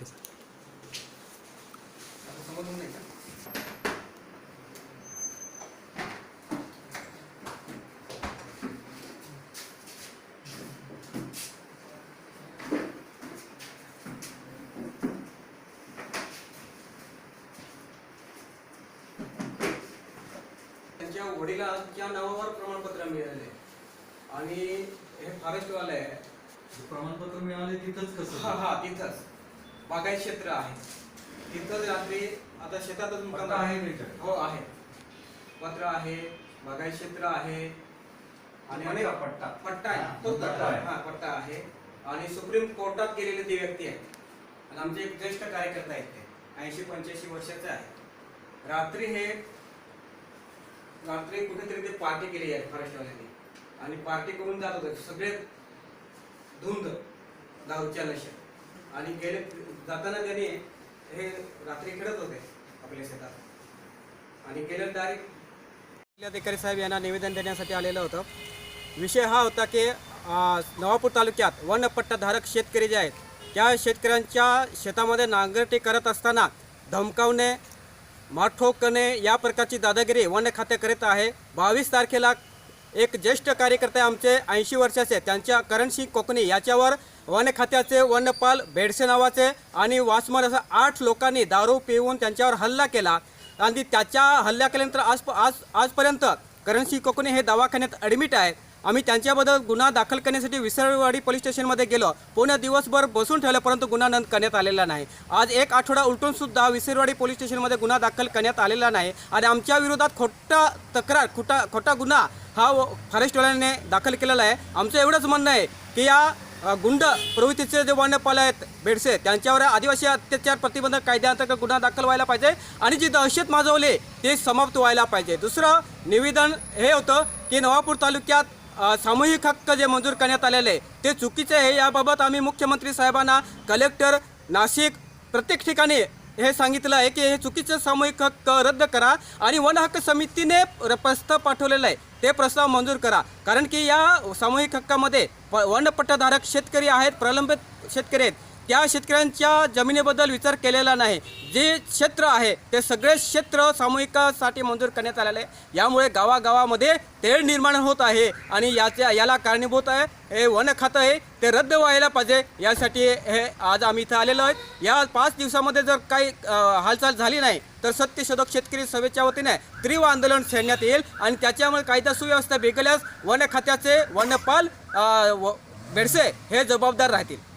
Okay sir त्यांच्या वडिला नावावर प्रमाणपत्र मिळाले. आणि हे फॉरेस्टवाले आहे. प्रमाणपत्र मिळाले तिथंच कसं? हा हा तिथंच. बागायत क्षेत्र आहे. तिथंच रात्री आता शेतातच मुक्काम आहे? हो आहे. पत्र आहे बागायत क्षेत्र आहे. आणि पट्टा, अनेक पट्टा. पट्टा आहे. हा, तो पट्टा. हा पट्टा आहे. आणि सुप्रीम कोर्टात गेलेले ते व्यक्ती आहे आणि आमचे एक ज्येष्ठ कार्यकर्ता आहेत ते. ऐंशी पंच्याऐंशी वर्षाचे आहे रात्री हे रात्री कुठेतरी ते पार्टी केली आहे फॉरेस्टवाल्यांनी. आणि पार्टी करून जात होते. सगळे धुंद दारूच्या नशेत. आणि गेले जाताना त्यांनी हे रात्री खेळत होते आपल्या शेतात. आणि गेल्या तारीख जिल्हाधिकारी साहेब यांना निवेदन देण्यासाठी आलेलं होतं. विषय हा होता की नवापूर तालुक्यात वनपट्टाधारक शेतकरी जे आहेत त्या शेतकऱ्यांच्या शेतामध्ये नांगरटी करत असताना धमकावणे माठोकणे या प्रकारची दादागिरी वन खाते करीत आहे. बावीस तारखेला एक ज्येष्ठ कार्यकर्ते आमचे ऐंशी वर्षाचे त्यांच्या करणसिंग कोकणी याच्यावर वन खात्याचे वनपाल भेडसे नावाचे आणि वासमर असं आठ लोकांनी दारू पिऊन त्यांच्यावर हल्ला केला. आणि त्याच्या हल्ला केल्यानंतर आज आज आजपर्यंत करणसिंह कोकणे हे दवाखान्यात ॲडमिट आहे. आम्ही त्यांच्याबद्दल गुन्हा दाखल करण्यासाठी विसरवाडी पोलीस स्टेशनमध्ये गेलो. पूर्ण दिवसभर बसून ठेवलं परंतु गुन्हा नोंद करण्यात आलेला नाही. आज एक आठवडा उलटून सुद्धा विसरवाडी पोलीस स्टेशनमध्ये गुन्हा दाखल करण्यात आलेला नाही. आणि आमच्या विरोधात खोटा तक्रार खोटा खोटा गुन्हा हा व- फॉरेस्टवाल्यांनी दाखल केलेला आहे. आमचं एवढंच म्हणणं आहे की या गुंड प्रवृत्तीचे जे वन्यपाल आहेत बेडसे. त्यांच्यावर आदिवासी अत्याचार प्रतिबंधक कायद्याअंतर्गत गुन्हा दाखल व्हायला पाहिजे आणि जी दहशत माजवली ते समाप्त व्हायला पाहिजे. दुसरं निवेदन हे होतं की नवापूर तालुक्यात सामूहिक हक्क जे मंजूर करण्यात आलेले ते चुकीचे आहे. याबाबत आम्ही मुख्यमंत्री साहेबांना कलेक्टर नाशिक प्रत्येक ठिकाणी हे सांगितलं आहे की हे चुकीचं सामूहिक हक्क रद्द करा आणि वन हक्क समितीने प्रस्ताव पाठवलेला आहे. ते प्रस्ताव मंजूर करा. कारण की या सामूहिक हक्कामध्ये प- वनपट्टाधारक शेतकरी आहेत प्रलंबित शेतकरी आहेत. त्या शेतकऱ्यांच्या जमिनीबद्दल विचार केलेला नाही. जे क्षेत्र आहे ते सगळे क्षेत्र सामूहिकासाठी मंजूर करण्यात आलेले आहे. यामुळे गावागावामध्ये तेढ निर्माण होत आहे आणि याच्या याला कारणीभूत आहे. हे वन खातं आहे ते रद्द व्हायला पाहिजे. यासाठी हे आज आम्ही इथं आलेलो आहे. या पाच दिवसामध्ये जर काही हालचाल झाली नाही तर सत्यशोधक शेतकरी सभेच्या वतीने तीव्र आंदोलन छेडण्यात येईल आणि त्याच्यामुळे कायदा सुव्यवस्था बिघडल्यास वन खात्याचे वनपाल व- बेडसे हे जबाबदार राहतील.